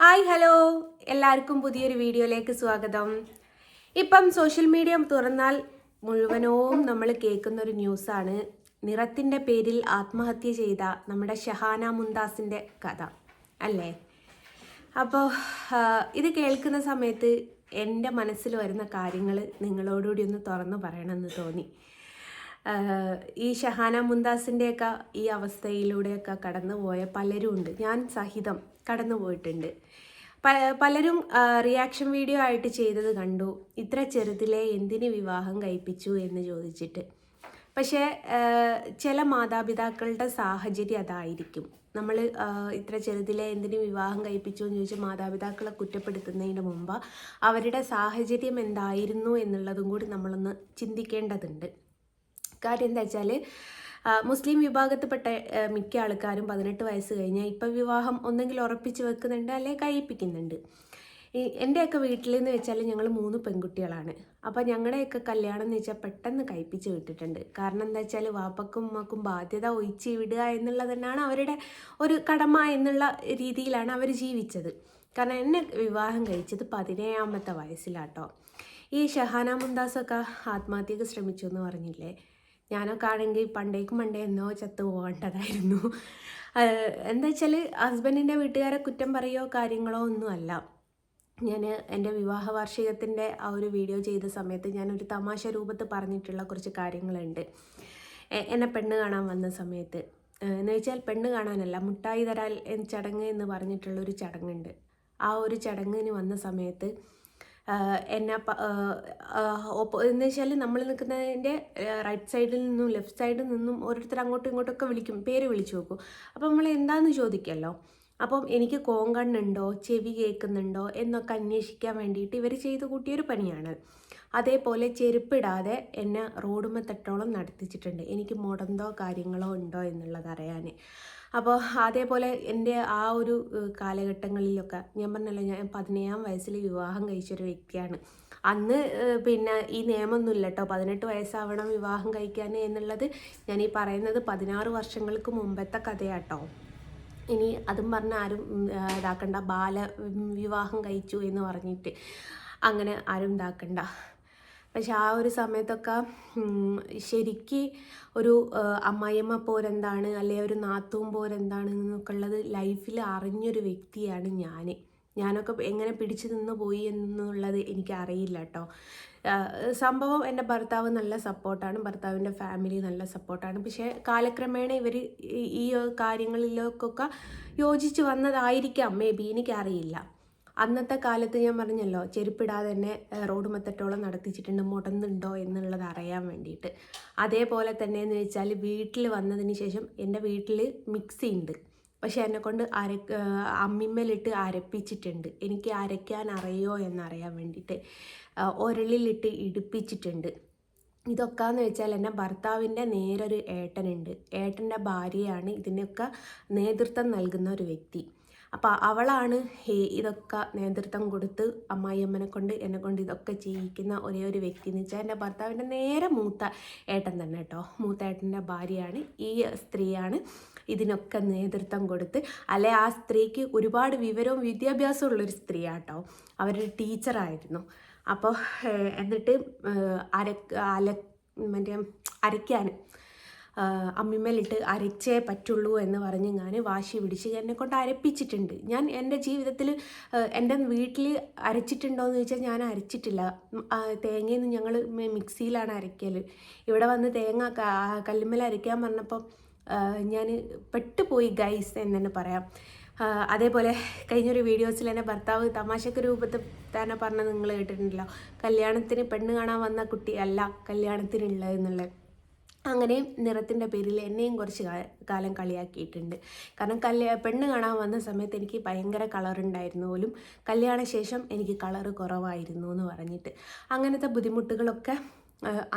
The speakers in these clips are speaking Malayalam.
Hi hello. എല്ലാവർക്കും പുതിയൊരു വീഡിയോയിലേക്ക് സ്വാഗതം. ഇപ്പം സോഷ്യൽ മീഡിയ തുറന്നാൽ മുഴുവനവും നമ്മൾ കേൾക്കുന്ന ഒരു ന്യൂസാണ്. നിറത്തിന്റെ പേരിൽ ആത്മഹത്യ ചെയ്ത നമ്മുടെ ഷഹാന മുന്താസിന്റെ കഥ അല്ലേ? അപ്പോൾ ഇത് കേൾക്കുന്ന സമയത്ത് എന്റെ മനസ്സിൽ വരുന്ന കാര്യങ്ങൾ നിങ്ങളോടുകൂടി ഒന്ന് തുറന്നു പറയണമെന്ന് തോന്നി. ഈ ഷഹാന മുന്താസിന്റെയൊക്കെ ഈ അവസ്ഥയിലൂടെയൊക്കെ കടന്നു പോയ പലരും ഉണ്ട് ഞാൻ സഹിതം കടന്നു പോയിട്ടുണ്ട് പ- പലരും റിയാക്ഷൻ വീഡിയോ ആയിട്ട് ചെയ്തത് കണ്ടു. ഇത്ര ചെറുതിലെ എന്തിന് വിവാഹം കഴിപ്പിച്ചു എന്ന് ചോദിച്ചിട്ട്. പക്ഷേ ചില മാതാപിതാക്കളുടെ സാഹചര്യം അതായിരിക്കും. നമ്മൾ ഇത്ര ചെറുതിലെ എന്തിന് വിവാഹം കഴിപ്പിച്ചു എന്ന് ചോദിച്ച് മാതാപിതാക്കളെ കുറ്റപ്പെടുത്തുന്നതിന് മുമ്പ് അവരുടെ സാഹചര്യം എന്തായിരുന്നു എന്നുള്ളതും കൂടി നമ്മളൊന്ന് ചിന്തിക്കേണ്ടതുണ്ട്. കാര്യം എന്താ വെച്ചാൽ മുസ്ലിം വിഭാഗത്തിൽപ്പെട്ട മിക്ക ആൾക്കാരും പതിനെട്ട് വയസ്സ് കഴിഞ്ഞാൽ ഇപ്പം വിവാഹം ഒന്നെങ്കിൽ ഉറപ്പിച്ച് വെക്കുന്നുണ്ട് അല്ലെങ്കിൽ കഴിപ്പിക്കുന്നുണ്ട്. എന്റെയൊക്കെ വീട്ടിലെന്ന് വെച്ചാൽ ഞങ്ങൾ മൂന്ന് പെൺകുട്ടികളാണ്. അപ്പോൾ ഞങ്ങളുടെയൊക്കെ കല്യാണം എന്ന് വെച്ചാൽ പെട്ടെന്ന് കഴിപ്പിച്ച് വിട്ടിട്ടുണ്ട്. കാരണം എന്താ വെച്ചാൽ വാപ്പക്കും ഉമ്മക്കും ബാധ്യത ഒഴിച്ച് വിടുക എന്നുള്ളത് തന്നെയാണ് അവരുടെ ഒരു കടമ എന്നുള്ള രീതിയിലാണ് അവർ ജീവിച്ചത്. കാരണം എന്നെ വിവാഹം കഴിച്ചത് പതിനേഴാമത്തെ വയസ്സിലാട്ടോ. ഈ ഷഹാന മുന്താസൊക്കെ ആത്മഹത്യക്ക് ശ്രമിച്ചു എന്ന് പറഞ്ഞില്ലേ? ഞാനൊക്കെ ആണെങ്കിൽ പണ്ടേക്ക് പണ്ടേ എന്നോ ചത്തു പോകേണ്ടതായിരുന്നു. എന്താ വെച്ചാൽ ഹസ്ബൻഡിന്റെ വീട്ടുകാരെ കുറ്റം പറയോ കാര്യങ്ങളോ ഒന്നുമല്ല. ഞാൻ എന്റെ വിവാഹ വാർഷികത്തിന്റെ ആ ഒരു വീഡിയോ ചെയ്ത സമയത്ത് ഞാനൊരു തമാശ രൂപത്തിൽ പറഞ്ഞിട്ടുള്ള കുറച്ച് കാര്യങ്ങളുണ്ട്. എന്നെ പെണ്ണ് കാണാൻ വന്ന സമയത്ത്. എന്ന് വെച്ചാൽ പെണ്ണ് കാണാനല്ല മുട്ടായി തരാൽ ചടങ്ങ് എന്ന് പറഞ്ഞിട്ടുള്ളൊരു ചടങ്ങുണ്ട്. ആ ഒരു ചടങ്ങിന് വന്ന സമയത്ത് എന്നെ എന്ന് വെച്ചാൽ നമ്മൾ നിൽക്കുന്നതിന്റെ റൈറ്റ് സൈഡിൽ നിന്നും ലെഫ്റ്റ് സൈഡിൽ നിന്നും ഓരോരുത്തർ അങ്ങോട്ടും ഇങ്ങോട്ടൊക്കെ വിളിക്കും പേര് വിളിച്ചു നോക്കും. അപ്പോൾ നമ്മൾ എന്താണെന്ന് ചോദിക്കല്ലോ? അപ്പം എനിക്ക് കോങ്കണ്ണുണ്ടോ ചെവി കേൾക്കുന്നുണ്ടോ എന്നൊക്കെ അന്വേഷിക്കാൻ വേണ്ടിയിട്ട് ഇവർ ചെയ്തു കൂട്ടിയൊരു പണിയാണ്. അതേപോലെ ചെരുപ്പിടാതെ എന്നെ റോഡുമ്മ തട്ടോളം നടത്തിച്ചിട്ടുണ്ട്. എനിക്ക് മുടന്തോ കാര്യങ്ങളോ ഉണ്ടോ എന്നുള്ളത് അറിയാൻ അപ്പോൾ അതേപോലെ എന്റെ ആ ഒരു കാലഘട്ടങ്ങളിലൊക്കെ ഞാൻ പറഞ്ഞല്ലോ ഞാൻ പതിനേഴാം വയസ്സിൽ വിവാഹം കഴിച്ചൊരു വ്യക്തിയാണ്. അന്ന് പിന്നെ ഈ നിയമമൊന്നുമില്ല കേട്ടോ പതിനെട്ട് വയസ്സാവണം വിവാഹം കഴിക്കാൻ എന്നുള്ളത് ഞാൻ ഈ പറയുന്നത് പതിനാറ് വർഷങ്ങൾക്ക് മുമ്പത്തെ കഥയാട്ടോ. ഇനി അതും പറഞ്ഞ ആരും ഇതാക്കണ്ട. ബാല വിവാഹം കഴിച്ചു എന്ന് പറഞ്ഞിട്ട് അങ്ങനെ ആരും ഇതാക്കണ്ട. പക്ഷെ ആ ഒരു സമയത്തൊക്കെ ശരിക്ക് ഒരു അമ്മായിയമ്മ പോരെന്താണ്? അല്ലെങ്കിൽ ഒരു നാത്തൂൻ പോരെന്താണ്? എന്നൊക്കെ ഉള്ളത് ലൈഫിൽ അറിഞ്ഞൊരു വ്യക്തിയാണ് ഞാൻ ഞാനൊക്കെ എങ്ങനെ പിടിച്ചു നിന്ന് പോയി എന്നുള്ളത് എനിക്കറിയില്ല കേട്ടോ. സംഭവം എന്റെ ഭർത്താവ് നല്ല സപ്പോർട്ടാണ്. ഭർത്താവിന്റെ ഫാമിലി നല്ല സപ്പോർട്ടാണ്. പക്ഷേ കാലക്രമേണ ഇവർ ഈ കാര്യങ്ങളിലേക്കൊക്കെ യോജിച്ച് വന്നതായിരിക്കാം. മേ ബി എനിക്കറിയില്ല. അന്നത്തെ കാലത്ത് ഞാൻ പറഞ്ഞല്ലോ ചെരുപ്പിടാതെ തന്നെ റോഡ് മത്തട്ടോളം നടത്തിച്ചിട്ടുണ്ട് മുടന്നുണ്ടോ എന്നുള്ളത് അറിയാൻ വേണ്ടിയിട്ട്. അതേപോലെ തന്നെ എന്ന് വെച്ചാൽ വീട്ടിൽ വന്നതിന് ശേഷം എന്റെ വീട്ടിൽ മിക്സി ഉണ്ട് പക്ഷെ എന്നെ കൊണ്ട് അര അമ്മിമ്മലിട്ട് അരപ്പിച്ചിട്ടുണ്ട്. എനിക്ക് അരയ്ക്കാൻ അറിയോ എന്നറിയാൻ വേണ്ടിയിട്ട് ഉരളിലിട്ട് ഇടിപ്പിച്ചിട്ടുണ്ട്. ഇതൊക്കെയെന്ന് വെച്ചാൽ എന്റെ ഭർത്താവിന്റെ നേരൊരു ഏട്ടനുണ്ട്. ഏട്ടന്റെ ഭാര്യയാണ് ഇതിനൊക്കെ നേതൃത്വം നൽകുന്ന ഒരു വ്യക്തി. അപ്പോൾ അവളാണ് ഇതൊക്കെ നേതൃത്വം കൊടുത്ത് അമ്മായിയമ്മനെ കൊണ്ട് എന്നെ കൊണ്ട് ഇതൊക്കെ ചെയ്യിക്കുന്ന ഒരേ ഒരു വ്യക്തി എന്ന് വെച്ചാൽ എന്റെ ഭർത്താവിന്റെ നേരെ മൂത്ത ഏട്ടൻ തന്നെ കേട്ടോ. മൂത്ത ഏട്ടന്റെ ഭാര്യയാണ്. ഈ സ്ത്രീയാണ് ഇതിനൊക്കെ നേതൃത്വം കൊടുത്ത്. അല്ലെ ആ സ്ത്രീക്ക് ഒരുപാട് വിവരവും വിദ്യാഭ്യാസവും ഉള്ളൊരു സ്ത്രീയാട്ടോ അവരൊരു ടീച്ചറായിരുന്നു. അപ്പോൾ എന്നിട്ട് അര അല മറ്റേ അരയ്ക്കാൻ അമ്മിമ്മലിട്ട് അരച്ചേ പറ്റുള്ളൂ എന്ന് പറഞ്ഞ് ഞാൻ വാശി പിടിച്ച് എന്നെ കൊണ്ട് അരപ്പിച്ചിട്ടുണ്ട്. ഞാൻ എന്റെ ജീവിതത്തിൽ എന്റെ വീട്ടിൽ അരച്ചിട്ടുണ്ടോ എന്ന് ചോദിച്ചാൽ ഞാൻ അരച്ചിട്ടില്ല. തേങ്ങയൊന്നും ഞങ്ങൾ മിക്സിയിലാണ് അരയ്ക്കൽ ഇവിടെ വന്ന് തേങ്ങ കല്ലുമ്മൽ അരയ്ക്കാൻ പറഞ്ഞപ്പോൾ ഞാൻ പെട്ടുപോയി ഗൈസ് എന്ന് തന്നെ പറയാം അതേപോലെ കഴിഞ്ഞൊരു വീഡിയോസിൽ എന്റെ ഭർത്താവ് തമാശക്ക് രൂപത്തിൽ തന്നെ പറഞ്ഞത് നിങ്ങൾ കേട്ടിട്ടുണ്ടല്ലോ. കല്യാണത്തിന് പെണ്ണ് കാണാൻ വന്ന കുട്ടി അല്ല കല്യാണത്തിനുള്ളത് എന്നുള്ളത്. അങ്ങനെയും നിറത്തിന്റെ പേരിൽ എന്നെയും കുറച്ച് കാലം കളിയാക്കിയിട്ടുണ്ട്. കാരണം കല്യാ പെണ്ണ് കാണാൻ വന്ന സമയത്ത് എനിക്ക് ഭയങ്കര കളർ ഉണ്ടായിരുന്നു പോലും. കല്യാണ ശേഷം എനിക്ക് കളർ കുറവായിരുന്നു എന്ന് പറഞ്ഞിട്ട്. അങ്ങനത്തെ ബുദ്ധിമുട്ടുകളൊക്കെ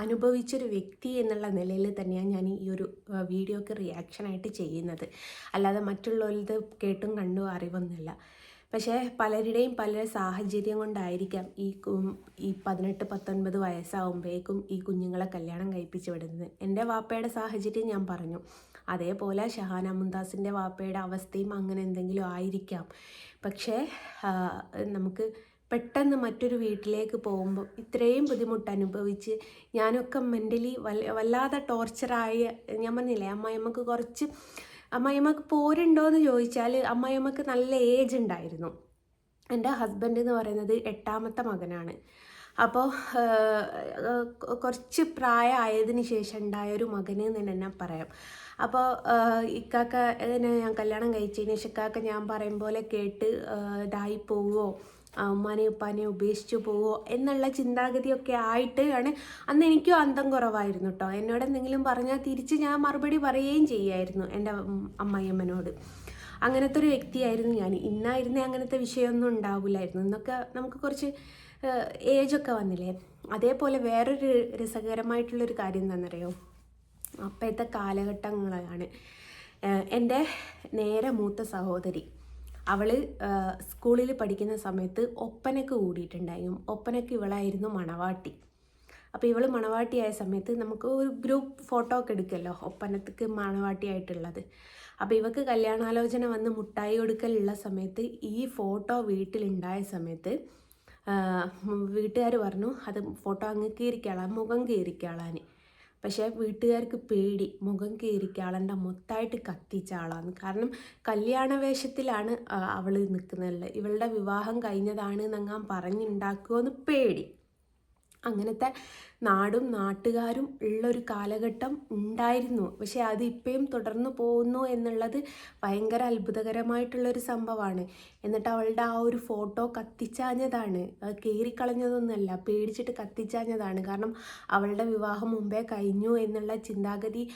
അനുഭവിച്ചൊരു വ്യക്തി എന്നുള്ള നിലയിൽ തന്നെയാണ് ഞാൻ ഈ ഒരു വീഡിയോക്ക് റിയാക്ഷനായിട്ട് ചെയ്യുന്നത്. അല്ലാതെ മറ്റുള്ളവരത് കേട്ടും കണ്ടും അറിവൊന്നുമില്ല. പക്ഷേ പലരുടെയും പല സാഹചര്യം കൊണ്ടായിരിക്കാം ഈ ഈ പതിനെട്ട് പത്തൊൻപത് വയസ്സാകുമ്പോഴേക്കും ഈ കുഞ്ഞുങ്ങളെ കല്യാണം കഴിപ്പിച്ച് വിടുന്നത്. എന്റെ വാപ്പയുടെ സാഹചര്യം ഞാൻ പറഞ്ഞു. അതേപോലെ ഷഹാന മുന്താസിന്റെ വാപ്പയുടെ അവസ്ഥയും അങ്ങനെ എന്തെങ്കിലും ആയിരിക്കാം. പക്ഷേ നമുക്ക് പെട്ടെന്ന് മറ്റൊരു വീട്ടിലേക്ക് പോകുമ്പോൾ ഇത്രയും ബുദ്ധിമുട്ട് അനുഭവിച്ച് ഞാനൊക്കെ മെന്റലി വല്ലാതെ ടോർച്ചറായ ഞാൻ പറഞ്ഞില്ലേ അമ്മായിയമ്മക്ക് കുറച്ച് അമ്മായിയമ്മക്ക് പോരുണ്ടോ എന്ന് ചോദിച്ചാൽ അമ്മായിയമ്മക്ക് നല്ല ഏജ് ഉണ്ടായിരുന്നു. എന്റെ ഹസ്ബൻഡ് എന്ന് പറയുന്നത് എട്ടാമത്തെ മകനാണ്. അപ്പോൾ കുറച്ച് പ്രായമായതിന് ശേഷം ഉണ്ടായ ഒരു മകന് എന്ന് തന്നെ പറയാം. അപ്പോൾ ഇക്കാക്ക ഞാൻ കല്യാണം കഴിച്ചതിന് ശേഷം ഇക്കാക്ക ഞാൻ പറയും പോലെ കേട്ട് ഇതായി പോവുമോ ഉമ്മാനെ ഉപ്പാനെ ഉപേക്ഷിച്ചു പോവോ എന്നുള്ള ചിന്താഗതിയൊക്കെ ആയിട്ട് ആണ് അന്ന് എനിക്കും അന്തം കുറവായിരുന്നു കേട്ടോ എന്നോട് എന്തെങ്കിലും പറഞ്ഞാൽ തിരിച്ച് ഞാൻ മറുപടി പറയുകയും ചെയ്യായിരുന്നു എന്റെ അമ്മായിയമ്മനോട് അങ്ങനത്തെ ഒരു വ്യക്തിയായിരുന്നു ഞാൻ. ഇന്നായിരുന്നേ അങ്ങനത്തെ വിഷയമൊന്നും ഉണ്ടാവില്ലായിരുന്നു. ഇന്നൊക്കെ നമുക്ക് കുറച്ച് ഏജൊക്കെ വന്നില്ലേ? അതേപോലെ വേറൊരു രസകരമായിട്ടുള്ളൊരു കാര്യം എന്താണെന്നറിയോ? അപ്പോഴത്തെ കാലഘട്ടങ്ങളാണ്. എന്റെ നേരെ മൂത്ത സഹോദരി. അവൾ സ്കൂളിൽ പഠിക്കുന്ന സമയത്ത് ഒപ്പനക്ക് കൂടിയിട്ടുണ്ടായിരുന്നു. ഒപ്പനക്ക് ഇവളായിരുന്നു മണവാട്ടി. അപ്പോൾ ഇവൾ മണവാട്ടിയായ സമയത്ത് നമുക്ക് ഒരു ഗ്രൂപ്പ് ഫോട്ടോ ഒക്കെ എടുക്കുമല്ലോ ഒപ്പനത്തേക്ക് മണവാട്ടിയായിട്ടുള്ളത് അപ്പോൾ ഇവക്ക് കല്യാണാലോചന വന്ന് മുട്ടായി കൊടുക്കലുള്ള സമയത്ത് ഈ ഫോട്ടോ വീട്ടിലുണ്ടായ സമയത്ത് വീട്ടുകാർ പറഞ്ഞു അത് ഫോട്ടോ അങ്ങ് കീറിക്കാളാൻ മുഖം കീറിക്കാളാൻ പക്ഷേ വീട്ടുകാർക്ക് പേടി മുഖം കീറിക്കാളന്റെ മൊത്തമായിട്ട് കത്തിച്ച ആളാണ് കാരണം കല്യാണ വേഷത്തിലാണ് അവൾ നിൽക്കുന്നത് ഇവളുടെ വിവാഹം കഴിഞ്ഞതാണ് എന്നങ്ങാൻ പറഞ്ഞുണ്ടാക്കുമോയെന്ന് പേടി. അങ്ങനത്തെ നാടും നാട്ടുകാരും ഉള്ളൊരു കാലഘട്ടം ഉണ്ടായിരുന്നു. പക്ഷേ അത് ഇപ്പോഴും തുടർന്നു പോകുന്നു എന്നുള്ളത് ഭയങ്കര അത്ഭുതകരമായിട്ടുള്ളൊരു സംഭവമാണ്. എന്നിട്ട് അവളുടെ ആ ഒരു ഫോട്ടോ കത്തിച്ചാഞ്ഞതാണ്. കയറിക്കളഞ്ഞതൊന്നുമല്ല പേടിച്ചിട്ട് കത്തിച്ചാഞ്ഞതാണ്. കാരണം അവളുടെ വിവാഹം മുമ്പേ കഴിഞ്ഞു എന്നുള്ള ചിന്താഗതി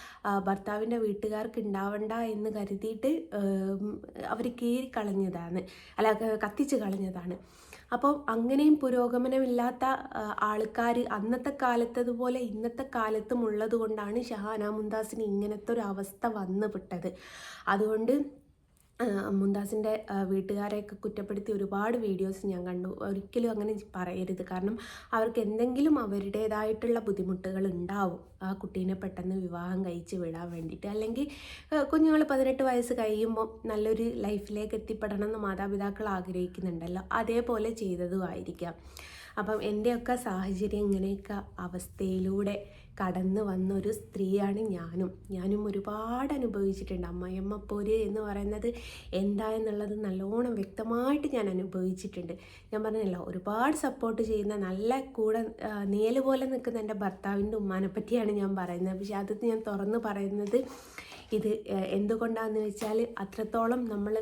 ഭർത്താവിന്റെ വീട്ടുകാർക്ക് ഉണ്ടാവണ്ട എന്ന് കരുതിയിട്ട് അവർ കീറിക്കളഞ്ഞതാണ്. അല്ല കത്തിച്ച് കളഞ്ഞതാണ്. അപ്പോൾ അങ്ങനെയും പുരോഗമനമില്ലാത്ത ആൾക്കാർ അന്നത്തെ കാലത്തതുപോലെ ഇന്നത്തെ കാലത്തും ഉള്ളത് കൊണ്ടാണ് ഷഹാന മുന്താസിന് ഇങ്ങനത്തെ ഒരു അവസ്ഥ വന്നുപെട്ടത് അതുകൊണ്ട് ആ, മുന്താസിന്റെ വീട്ടുകാരെയൊക്കെ കുറ്റപ്പെടുത്തി ഒരുപാട് വീഡിയോസ് ഞാൻ കണ്ടു. ഒരിക്കലും അങ്ങനെ പറയരുത്. കാരണം അവർക്ക് എന്തെങ്കിലും അവരുടേതായിട്ടുള്ള ബുദ്ധിമുട്ടുകൾ ഉണ്ടാവും. ആ കുട്ടീനെ പെട്ടെന്ന് വിവാഹം കഴിച്ച് വിടാൻ വേണ്ടിയിട്ട്. അല്ലെങ്കിൽ കുഞ്ഞുങ്ങൾ പതിനെട്ട് വയസ്സ് കഴിയുമ്പോൾ നല്ലൊരു ലൈഫിലേക്ക് എത്തിപ്പെടണം എന്ന് മാതാപിതാക്കൾ ആഗ്രഹിക്കുന്നുണ്ടല്ലോ. അതേപോലെ ചെയ്തതുമായിരിക്കാം അപ്പം എന്റെയൊക്കെ സാഹചര്യം ഇങ്ങനെയൊക്കെ അവസ്ഥയിലൂടെ കടന്നു വന്ന ഒരു സ്ത്രീയാണ് ഞാനും. ഞാനും ഒരുപാട് അനുഭവിച്ചിട്ടുണ്ട്. അമ്മയമ്മ പോര് എന്ന് പറയുന്നത് എന്താ എന്നുള്ളത് നല്ലോണം വ്യക്തമായിട്ട് ഞാൻ അനുഭവിച്ചിട്ടുണ്ട്. ഞാൻ പറഞ്ഞല്ലോ ഒരുപാട് സപ്പോർട്ട് ചെയ്യുന്ന നല്ല കൂടെ നേൽ പോലെ നിൽക്കുന്ന എന്റെ ഭർത്താവിന്റെ ഉമ്മാനെ പറ്റിയാണ് ഞാൻ പറയുന്നത്. പക്ഷേ അത് ഞാൻ തുറന്ന് പറയുന്നത് ഇത് എന്തുകൊണ്ടാണെന്ന് വെച്ചാൽ അത്രത്തോളം നമ്മൾ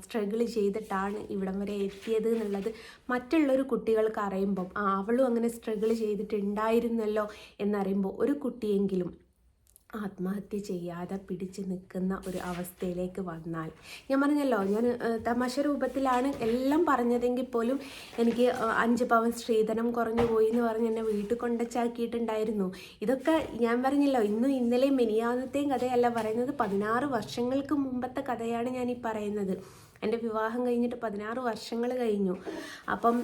സ്ട്രഗിൾ ചെയ്തിട്ടാണ് ഇവിടം വരെ എത്തിയത് എന്നുള്ളത് മറ്റുള്ളൊരു കുട്ടികൾക്ക് അറിയുമ്പം ആ അവളും അങ്ങനെ സ്ട്രഗിൾ ചെയ്തിട്ടുണ്ടായിരുന്നല്ലോ എന്നറിയുമ്പോൾ ഒരു കുട്ടിയെങ്കിലും ആത്മഹത്യ ചെയ്യാതെ പിടിച്ചു നിൽക്കുന്ന ഒരു അവസ്ഥയിലേക്ക് വന്നാൽ. ഞാൻ പറഞ്ഞല്ലോ ഞാൻ തമാശ രൂപത്തിലാണ് എല്ലാം പറഞ്ഞതെങ്കിൽ പോലും എനിക്ക് അഞ്ച് പവൻ സ്ത്രീധനം കുറഞ്ഞു പോയി എന്ന് പറഞ്ഞ് എന്നെ വീട്ടിൽ കൊണ്ടച്ചാക്കിയിട്ടുണ്ടായിരുന്നു. ഇതൊക്കെ ഞാൻ പറഞ്ഞല്ലോ ഇന്നും ഇന്നലെയും മെനിയാന്നത്തെയും കഥയല്ല പറയുന്നത് പതിനാറ് വർഷങ്ങൾക്ക് മുമ്പത്തെ കഥയാണ് ഞാൻ ഈ പറയുന്നത്. എന്റെ വിവാഹം കഴിഞ്ഞിട്ട് പതിനാറ് വർഷങ്ങൾ കഴിഞ്ഞു. അപ്പം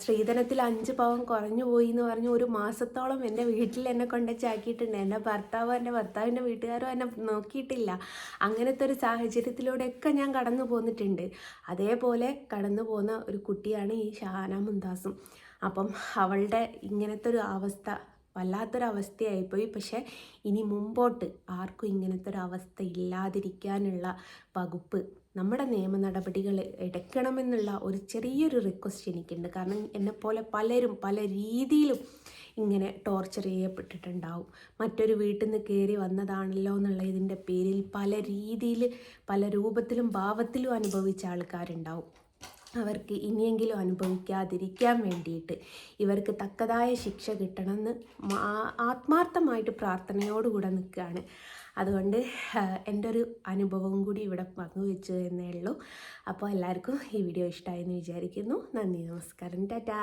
സ്ത്രീധനത്തിൽ അഞ്ച് പവൻ കുറഞ്ഞു പോയി എന്ന് പറഞ്ഞ് ഒരു മാസത്തോളം എന്റെ വീട്ടിൽ എന്നെ കൊണ്ടുവച്ചാക്കിയിട്ടുണ്ട് എന്റെ ഭർത്താവും എന്റെ ഭർത്താവിന്റെ വീട്ടുകാരോ എന്നെ നോക്കിയിട്ടില്ല. അങ്ങനത്തെ ഒരു സാഹചര്യത്തിലൂടെയൊക്കെ ഞാൻ കടന്നു പോന്നിട്ടുണ്ട്. അതേപോലെ കടന്നു പോകുന്ന ഒരു കുട്ടിയാണ് ഈ ഷഹാന മുന്താസും അപ്പം അവളുടെ ഇങ്ങനത്തെ ഒരു അവസ്ഥ വല്ലാത്തൊരു അവസ്ഥയായിപ്പോയി. പക്ഷേ ഇനി മുമ്പോട്ട് ആർക്കും ഇങ്ങനത്തെ ഒരു അവസ്ഥ ഇല്ലാതിരിക്കാനുള്ള വകുപ്പ് നമ്മുടെ നിയമ നടപടികൾ എടുക്കണമെന്നുള്ള ഒരു ചെറിയൊരു റിക്വസ്റ്റ് എനിക്കുണ്ട്. കാരണം എന്നെപ്പോലെ പലരും പല രീതിയിലും ഇങ്ങനെ ടോർച്ചർ ചെയ്യപ്പെട്ടിട്ടുണ്ടാവും. മറ്റൊരു വീട്ടിൽ നിന്ന് കയറി വന്നതാണല്ലോ എന്നുള്ള ഇതിന്റെ പേരിൽ പല രീതിയിൽ പല രൂപത്തിലും ഭാവത്തിലും അനുഭവിച്ച ആൾക്കാരുണ്ടാവും. അവർക്ക് ഇനിയെങ്കിലും അനുഭവിക്കാതിരിക്കാൻ വേണ്ടിയിട്ട് ഇവർക്ക് തക്കതായ ശിക്ഷ കിട്ടണമെന്ന് ആത്മാർത്ഥമായിട്ട് പ്രാർത്ഥനയോടുകൂടെ നിൽക്കുകയാണ്. അതുകൊണ്ട് എന്റെ ഒരു അനുഭവവും കൂടി ഇവിടെ പങ്കുവെച്ചു എന്നേ ഉള്ളൂ. അപ്പോൾ എല്ലാവർക്കും ഈ വീഡിയോ ഇഷ്ടമായെന്ന് വിചാരിക്കുന്നു. നന്ദി നമസ്കാരം. ടാറ്റാ.